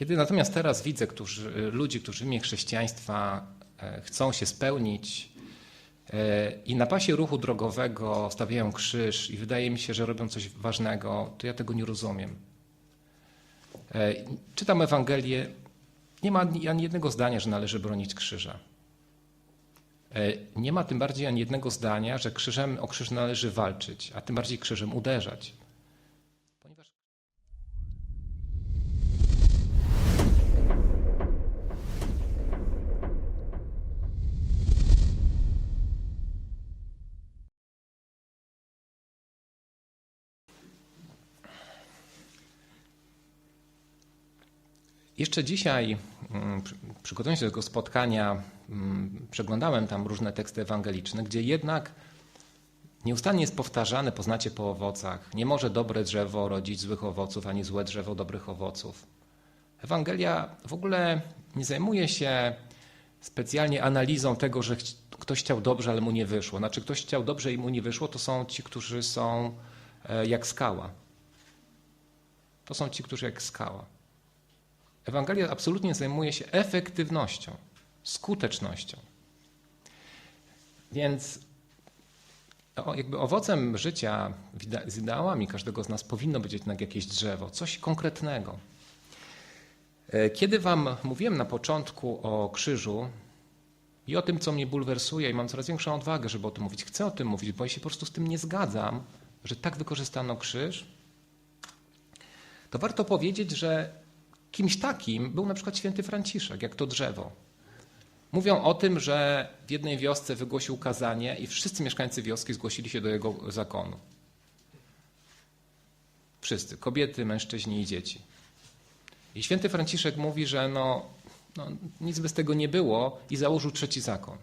Kiedy natomiast teraz widzę którzy, ludzi, którzy w imię chrześcijaństwa e, chcą się spełnić e, i na pasie ruchu drogowego stawiają krzyż i wydaje mi się, że robią coś ważnego, to ja tego nie rozumiem. E, czytam Ewangelię, nie ma ani jednego zdania, że należy bronić krzyża. Nie ma tym bardziej ani jednego zdania, że krzyżem o krzyż należy walczyć, a tym bardziej krzyżem uderzać. Jeszcze dzisiaj, mm, przygotowując się do tego spotkania, mm, przeglądałem tam różne teksty ewangeliczne, gdzie jednak nieustannie jest powtarzane, poznacie po owocach. Nie może dobre drzewo rodzić złych owoców, ani złe drzewo dobrych owoców. Ewangelia w ogóle nie zajmuje się specjalnie analizą tego, że ktoś chciał dobrze, ale mu nie wyszło. Znaczy, ktoś chciał dobrze i mu nie wyszło, to są ci, którzy są e, jak skała. To są ci, którzy jak skała. Ewangelia absolutnie zajmuje się efektywnością, skutecznością. Więc jakby owocem życia z ideałami każdego z nas powinno być jednak jakieś drzewo, coś konkretnego. E, kiedy Wam mówiłem na początku o krzyżu i o tym, co mnie bulwersuje, i mam coraz większą odwagę, żeby o tym mówić, chcę o tym mówić, bo ja się po prostu z tym nie zgadzam, że tak wykorzystano krzyż, to warto powiedzieć, że Kimś takim był na przykład święty Franciszek, jak to drzewo. Mówią o tym, że w jednej wiosce wygłosił kazanie i wszyscy mieszkańcy wioski zgłosili się do jego zakonu. Wszyscy, kobiety, mężczyźni i dzieci. I święty Franciszek mówi, że no, no, nic by z tego nie było i założył trzeci zakon.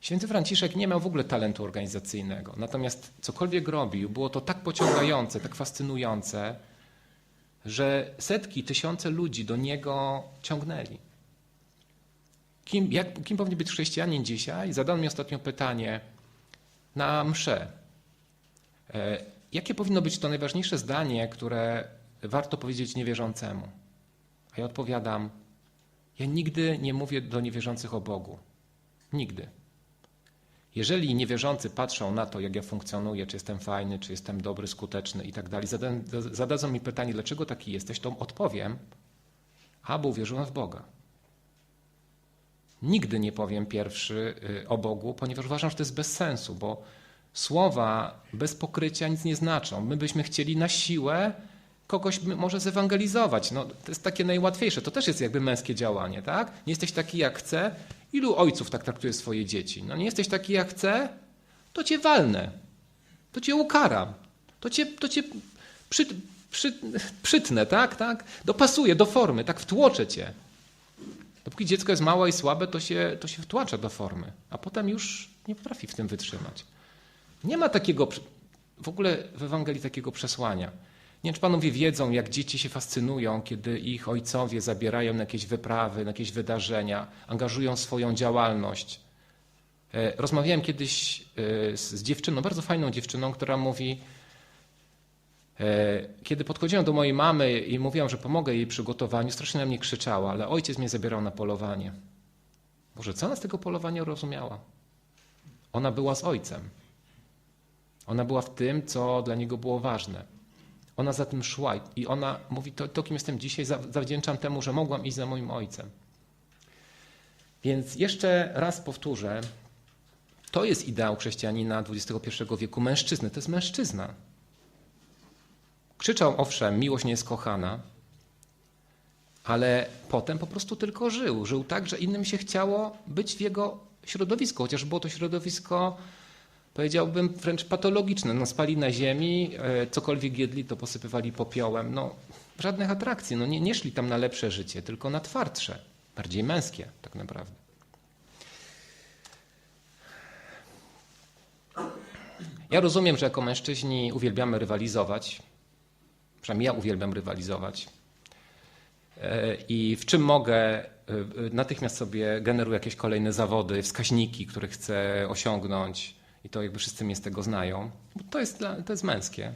Święty Franciszek nie miał w ogóle talentu organizacyjnego, natomiast cokolwiek robił, było to tak pociągające, tak fascynujące, że setki, tysiące ludzi do niego ciągnęli. Kim, jak, kim powinien być chrześcijanin dzisiaj? Zadano mi ostatnio pytanie na mszę. E, jakie powinno być to najważniejsze zdanie, które warto powiedzieć niewierzącemu? A ja odpowiadam, ja nigdy nie mówię do niewierzących o Bogu. Nigdy. Jeżeli niewierzący patrzą na to, jak ja funkcjonuję, czy jestem fajny, czy jestem dobry, skuteczny i tak dalej, zadadzą mi pytanie, dlaczego taki jesteś, to odpowiem, a bo uwierzyłem w Boga. Nigdy nie powiem pierwszy y, o Bogu, ponieważ uważam, że to jest bez sensu, bo słowa bez pokrycia nic nie znaczą. My byśmy chcieli na siłę kogoś może zewangelizować. No, to jest takie najłatwiejsze. To też jest jakby męskie działanie, tak? Nie jesteś taki jak chcę, Ilu ojców tak traktuje swoje dzieci? No nie jesteś taki jak chcę? To cię walnę. To cię ukaram. To cię, to cię przy, przy, przytnę, tak? tak? Dopasuję do formy, tak wtłoczę cię. Dopóki dziecko jest małe i słabe, to się, to się wtłacza do formy, a potem już nie potrafi w tym wytrzymać. Nie ma takiego, w ogóle w Ewangelii takiego przesłania. Nie wiem, czy panowie wiedzą, jak dzieci się fascynują, kiedy ich ojcowie zabierają na jakieś wyprawy, na jakieś wydarzenia, angażują swoją działalność. E, rozmawiałem kiedyś e, z dziewczyną, bardzo fajną dziewczyną, która mówi, e, kiedy podchodziłem do mojej mamy i mówiłam, że pomogę jej przygotowaniu, strasznie na mnie krzyczała, ale ojciec mnie zabierał na polowanie. Boże, co ona z tego polowania rozumiała? Ona była z ojcem. Ona była w tym, co dla niego było ważne. Ona za tym szła i ona mówi, to, to kim jestem dzisiaj, zawdzięczam temu, że mogłam iść za moim ojcem. Więc jeszcze raz powtórzę, to jest ideał chrześcijanina XXI wieku, mężczyzny. To jest mężczyzna. Krzyczał, owszem, miłość nie jest kochana, ale potem po prostu tylko żył. Żył tak, że innym się chciało być w jego środowisku, chociaż było to środowisko powiedziałbym wręcz patologiczne. No, spali na ziemi, e, cokolwiek jedli, to posypywali popiołem. No, żadnych atrakcji. No, nie, nie szli tam na lepsze życie, tylko na twardsze, bardziej męskie tak naprawdę. Ja rozumiem, że jako mężczyźni uwielbiamy rywalizować. Przynajmniej ja uwielbiam rywalizować. E, I w czym mogę, e, natychmiast sobie generuję jakieś kolejne zawody, wskaźniki, które chcę osiągnąć i to jakby wszyscy mnie z tego znają, bo to jest, to jest męskie.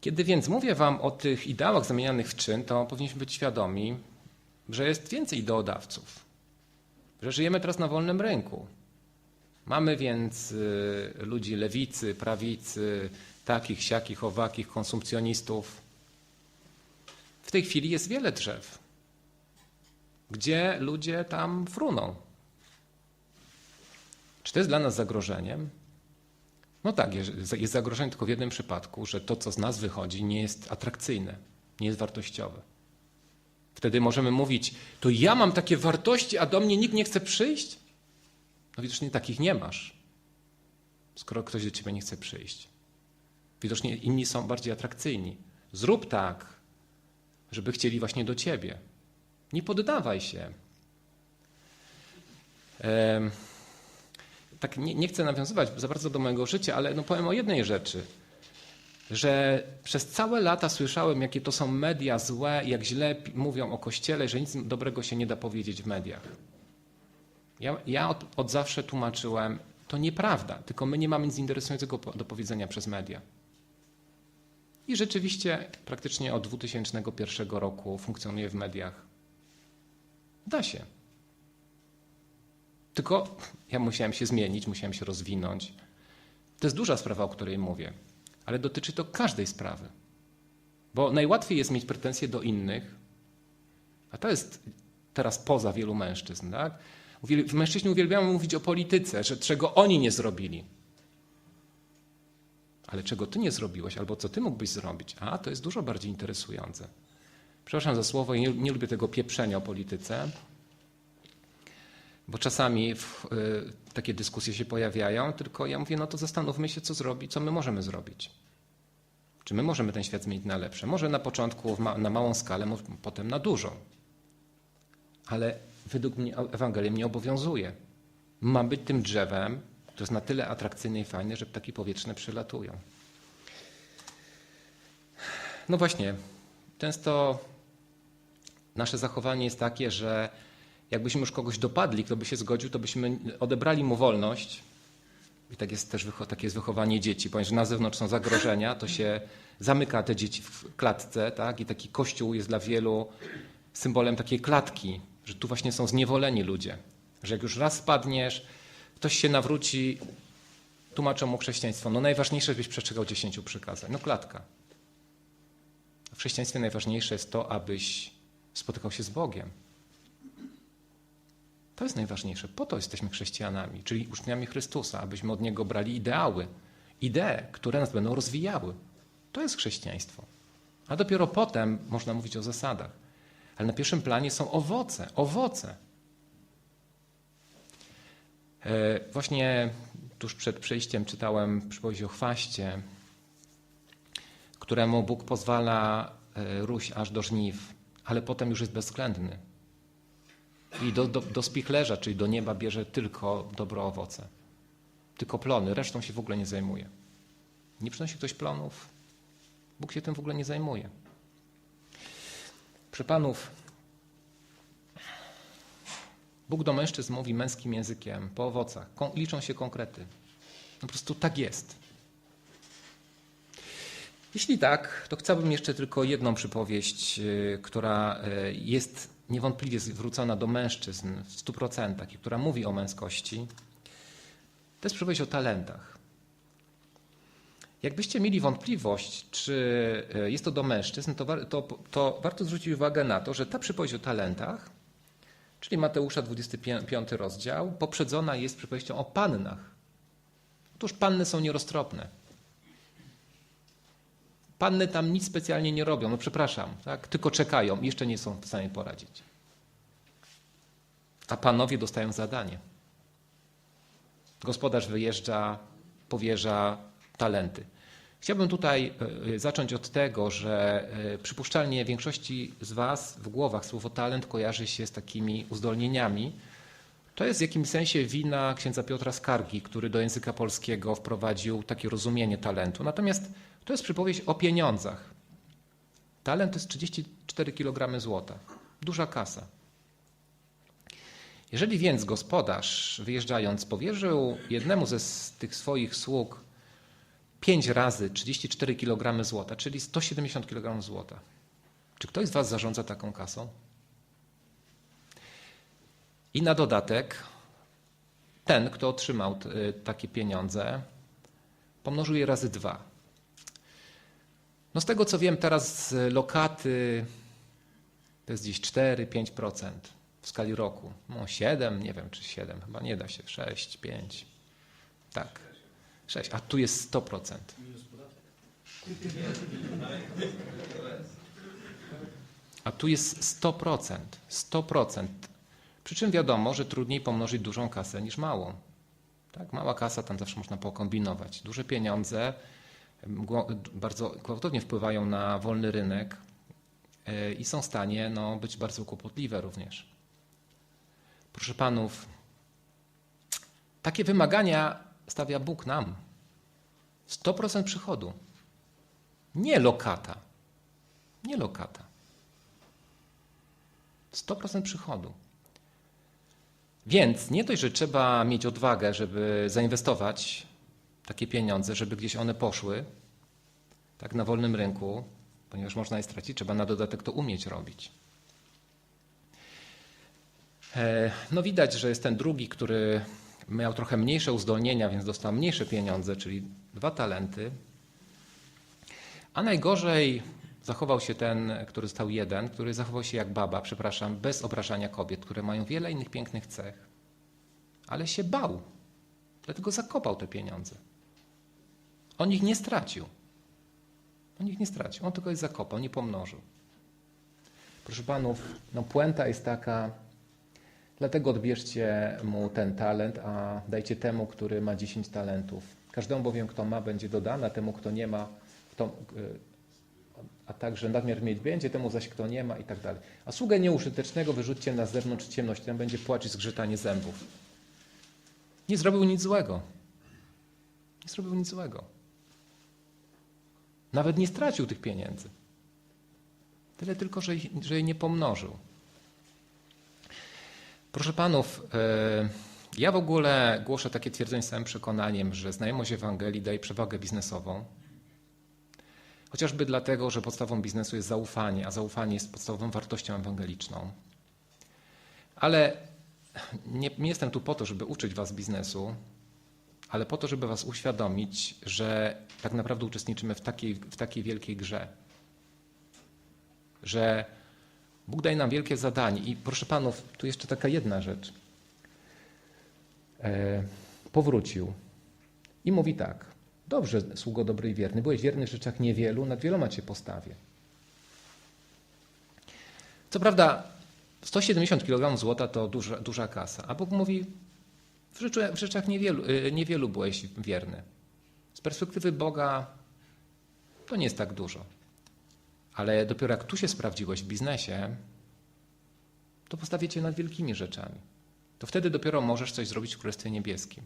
Kiedy więc mówię Wam o tych ideałach zamienianych w czyn, to powinniśmy być świadomi, że jest więcej ideodawców, że żyjemy teraz na wolnym rynku. Mamy więc y, ludzi lewicy, prawicy, takich, siakich, owakich, konsumpcjonistów. W tej chwili jest wiele drzew, gdzie ludzie tam fruną. Czy to jest dla nas zagrożeniem? No tak, jest zagrożenie tylko w jednym przypadku, że to, co z nas wychodzi, nie jest atrakcyjne, nie jest wartościowe. Wtedy możemy mówić, to ja mam takie wartości, a do mnie nikt nie chce przyjść? No widocznie takich nie masz, skoro ktoś do ciebie nie chce przyjść. Widocznie inni są bardziej atrakcyjni. Zrób tak, żeby chcieli właśnie do ciebie. Nie poddawaj się. Tak nie, nie, chcę nawiązywać za bardzo do mojego życia, ale no powiem o jednej rzeczy. Że przez całe lata słyszałem, jakie to są media złe, jak źle mówią o kościele, że nic dobrego się nie da powiedzieć w mediach. Ja, ja od, od zawsze tłumaczyłem, to nieprawda, tylko my nie mamy nic interesującego do powiedzenia przez media. I rzeczywiście praktycznie od 2001 roku funkcjonuje w mediach. Da się. Tylko ja musiałem się zmienić, musiałem się rozwinąć. To jest duża sprawa, o której mówię, ale dotyczy to każdej sprawy. Bo najłatwiej jest mieć pretensje do innych, a to jest teraz poza wielu mężczyzn. Tak? Mężczyźni uwielbiają mówić o polityce, że czego oni nie zrobili. Ale czego ty nie zrobiłeś, albo co ty mógłbyś zrobić? A, to jest dużo bardziej interesujące. Przepraszam za słowo, nie, nie lubię tego pieprzenia o polityce, bo czasami w, y, takie dyskusje się pojawiają, tylko ja mówię, no to zastanówmy się, co zrobić, co my możemy zrobić. Czy my możemy ten świat zmienić na lepsze? Może na początku ma, na małą skalę, potem na dużą. Ale według mnie Ewangelia mnie obowiązuje. Mam być tym drzewem, które jest na tyle atrakcyjne i fajne, że ptaki powietrzne przylatują. No właśnie, często nasze zachowanie jest takie, że jakbyśmy już kogoś dopadli, kto by się zgodził, to byśmy odebrali mu wolność. I tak jest też takie jest wychowanie dzieci, ponieważ na zewnątrz są zagrożenia, to się zamyka te dzieci w klatce, tak? I taki kościół jest dla wielu symbolem takiej klatki, że tu właśnie są zniewoleni ludzie. Że jak już raz spadniesz, ktoś się nawróci, tłumaczą mu chrześcijaństwo. No najważniejsze, żebyś przestrzegał dziesięciu przykazań. No klatka. W chrześcijaństwie najważniejsze jest to, abyś spotykał się z Bogiem. To jest najważniejsze. Po to jesteśmy chrześcijanami, czyli uczniami Chrystusa, abyśmy od Niego brali ideały, idee, które nas będą rozwijały. To jest chrześcijaństwo. A dopiero potem można mówić o zasadach. Ale na pierwszym planie są owoce, owoce. E, właśnie tuż przed przyjściem czytałem przypowieść o chwaście, któremu Bóg pozwala e, róść aż do żniw, ale potem już jest bezwzględny. I do, do, do spichlerza, czyli do nieba bierze tylko dobre owoce. Tylko plony, resztą się w ogóle nie zajmuje. Nie przynosi ktoś plonów, Bóg się tym w ogóle nie zajmuje. Proszę panów, Bóg do mężczyzn mówi męskim językiem, po owocach. liczą się konkrety. No po prostu tak jest. Jeśli tak, to chciałbym jeszcze tylko jedną przypowieść, y, która y, jest niewątpliwie zwrócona do mężczyzn w stu procentach i która mówi o męskości. To jest przypowieść o talentach. Jakbyście mieli wątpliwość, czy y, jest to do mężczyzn, to, to, to warto zwrócić uwagę na to, że ta przypowieść o talentach czyli Mateusza 25 rozdział, poprzedzona jest przypowieścią o pannach. Otóż panny są nieroztropne. Panny tam nic specjalnie nie robią, no przepraszam, tak? tylko czekają, jeszcze nie są w stanie poradzić. A panowie dostają zadanie. Gospodarz wyjeżdża, powierza talenty. Chciałbym tutaj e, e, zacząć od tego, że e, przypuszczalnie większości z Was w głowach słowo talent kojarzy się z takimi uzdolnieniami. To jest w jakimś sensie wina księdza Piotra Skargi, który do języka polskiego wprowadził takie rozumienie talentu. Natomiast to jest przypowieść o pieniądzach. Talent to jest 34 kg złota. Duża kasa. Jeżeli więc gospodarz wyjeżdżając powierzył jednemu ze tych swoich sług 5 razy 34 kg złota, czyli 170 kg złota. Czy ktoś z Was zarządza taką kasą? I na dodatek ten, kto otrzymał y, takie pieniądze, pomnożył je razy dwa. No z tego co wiem, teraz lokaty to jest gdzieś 4-5% w skali roku. No 7, nie wiem czy 7, chyba nie da się, 6, 5. Tak, 6, a tu jest 100%. A tu jest 100%. 100%. Przy czym wiadomo, że trudniej pomnożyć dużą kasę niż małą. Tak, mała kasa tam zawsze można pokombinować. Duże pieniądze bardzo gwałtownie wpływają na wolny rynek e, i są w stanie no, być bardzo kłopotliwe również. Proszę panów, takie wymagania stawia Bóg nam. 100% przychodu. Nie lokata. Nie lokata. 100% przychodu. Więc nie dość, że trzeba mieć odwagę, żeby zainwestować takie pieniądze, żeby gdzieś one poszły, tak na wolnym rynku, ponieważ można je stracić, trzeba na dodatek to umieć robić. E, no widać, że jest ten drugi, który miał trochę mniejsze uzdolnienia, więc dostał mniejsze pieniądze, czyli dwa talenty. A najgorzej zachował się ten, który został jeden, który zachował się jak baba, przepraszam, bez obrażania kobiet, które mają wiele innych pięknych cech. Ale się bał, dlatego zakopał te pieniądze. On ich nie stracił. On ich nie stracił, on tylko je zakopał, nie pomnożył. Proszę panów, no puenta jest taka, dlatego odbierzcie mu ten talent, a dajcie temu, który ma 10 talentów. Każdemu bowiem, kto ma, będzie dodana, temu, kto nie ma, kto, a także nadmiar mieć będzie, temu zaś kto nie ma i tak dalej. A sługę nieużytecznego wyrzućcie na zewnątrz ciemność, ten będzie płacz i zgrzytanie zębów. Nie zrobił nic złego. Nie zrobił nic złego. Nawet nie stracił tych pieniędzy. Tyle tylko, że, że jej nie pomnożył. Proszę panów, e, ja w ogóle głoszę takie twierdzenie z całym przekonaniem, że znajomość Ewangelii daje przewagę biznesową. Chociażby dlatego, że podstawą biznesu jest zaufanie, a zaufanie jest podstawową wartością ewangeliczną. Ale nie, nie jestem tu po to, żeby uczyć was biznesu, ale po to, żeby was uświadomić, że tak naprawdę uczestniczymy w takiej, w takiej wielkiej grze. Że Bóg daje nam wielkie zadanie. I proszę panów, tu jeszcze taka jedna rzecz. E, powrócił i mówi tak. Dobrze, sługo dobry i wierny. Byłeś wierny w rzeczach niewielu, nad wieloma cię postawię. Co prawda, 170 kg złota to duża, duża kasa, a Bóg mówi, w, w rzeczach niewielu, y, niewielu byłeś wierny. Z perspektywy Boga to nie jest tak dużo. Ale dopiero jak tu się sprawdziłeś w biznesie, to postawię cię nad wielkimi rzeczami. To wtedy dopiero możesz coś zrobić w Królestwie Niebieskim.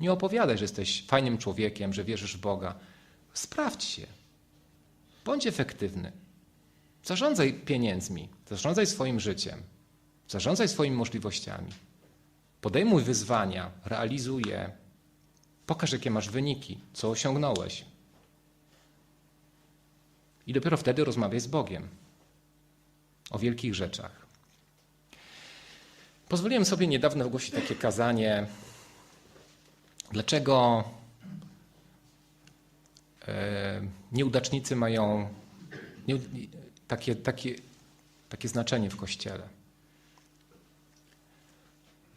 Nie opowiadaj, że jesteś fajnym człowiekiem, że wierzysz w Boga. Sprawdź się. Bądź efektywny. Zarządzaj pieniędzmi, zarządzaj swoim życiem, zarządzaj swoimi możliwościami. Podejmuj wyzwania, realizuj je. Pokaż, jakie masz wyniki, co osiągnąłeś. I dopiero wtedy rozmawiaj z Bogiem o wielkich rzeczach. Pozwoliłem sobie niedawno ogłosić takie kazanie, dlaczego e, nieudacznicy mają takie, takie, takie znaczenie w Kościele.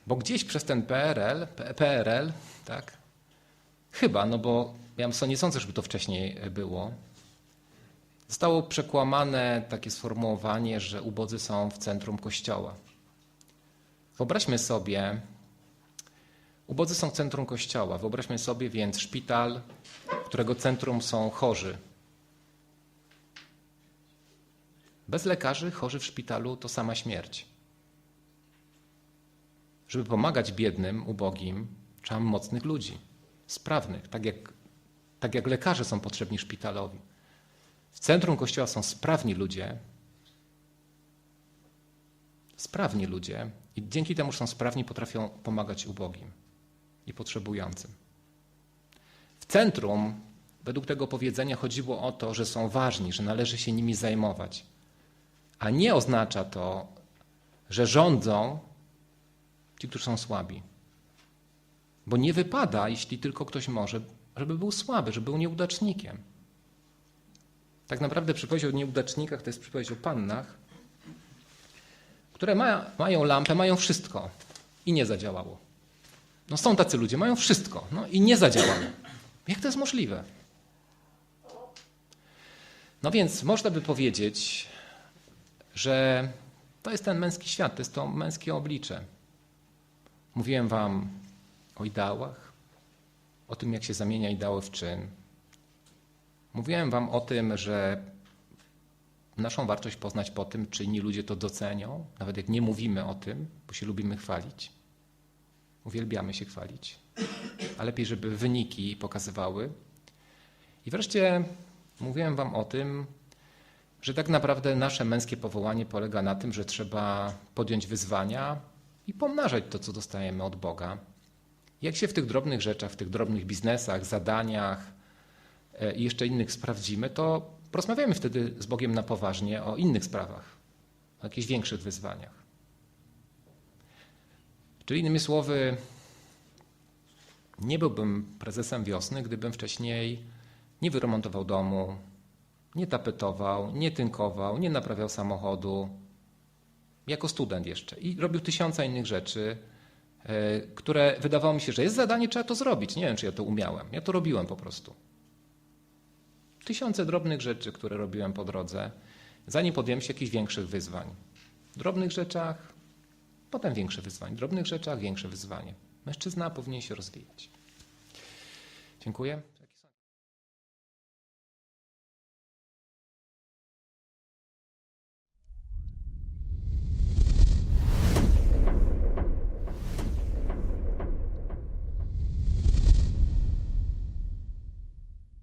Bo gdzieś przez ten PRL, PRL, tak, chyba, no bo ja nie sądzę, żeby to wcześniej było, zostało przekłamane takie sformułowanie, że ubodzy są w centrum Kościoła. Wyobraźmy sobie, ubodzy są centrum Kościoła. Wyobraźmy sobie więc szpital, którego centrum są chorzy. Bez lekarzy chorzy w szpitalu to sama śmierć. Żeby pomagać biednym, ubogim, trzeba mocnych ludzi, sprawnych, tak jak, tak jak lekarze są potrzebni szpitalowi. W centrum kościoła są sprawni ludzie, sprawni ludzie i dzięki temu, że są sprawni, potrafią pomagać ubogim i potrzebującym. w centrum, według tego powiedzenia, chodziło o to, że są ważni, że należy się nimi zajmować. A nie oznacza to, że rządzą ci, którzy są słabi. Bo nie wypada, jeśli tylko ktoś może, żeby był słaby, żeby był nieudacznikiem. Tak naprawdę przypowieść o nieudacznikach to jest przypowieść o pannach, które ma, mają lampę, mają wszystko i nie zadziałało. No są tacy ludzie, mają wszystko no i nie zadziałało. Jak to jest możliwe? No więc można by powiedzieć, że to jest ten męski świat, to jest to męskie oblicze. Mówiłem wam o ideałach, o tym, jak się zamienia ideały w czyn. Mówiłem wam o tym, że naszą wartość poznać po tym, czy inni ludzie to docenią, nawet jak nie mówimy o tym, bo się lubimy chwalić. Uwielbiamy się chwalić, a lepiej, żeby wyniki pokazywały. I wreszcie mówiłem wam o tym, że tak naprawdę nasze męskie powołanie polega na tym, że trzeba podjąć wyzwania i pomnażać to, co dostajemy od Boga. Jak się w tych drobnych rzeczach, w tych drobnych biznesach, zadaniach e, i jeszcze innych sprawdzimy, to porozmawiamy wtedy z Bogiem na poważnie o innych sprawach, o jakichś większych wyzwaniach. Czyli innymi słowy, nie byłbym prezesem wiosny, gdybym wcześniej nie wyremontował domu, nie tapetował, nie tynkował, nie naprawiał samochodu, jako student jeszcze. I robił tysiąca innych rzeczy, e, które wydawało mi się, że jest zadanie, trzeba to zrobić. Nie wiem, czy ja to umiałem. Ja to robiłem po prostu. Tysiące drobnych rzeczy, które robiłem po drodze, zanim podjąłem się jakichś większych wyzwań. W drobnych rzeczach, potem większe wyzwanie. W drobnych rzeczach większe wyzwanie. Mężczyzna powinien się rozwijać. Dziękuję.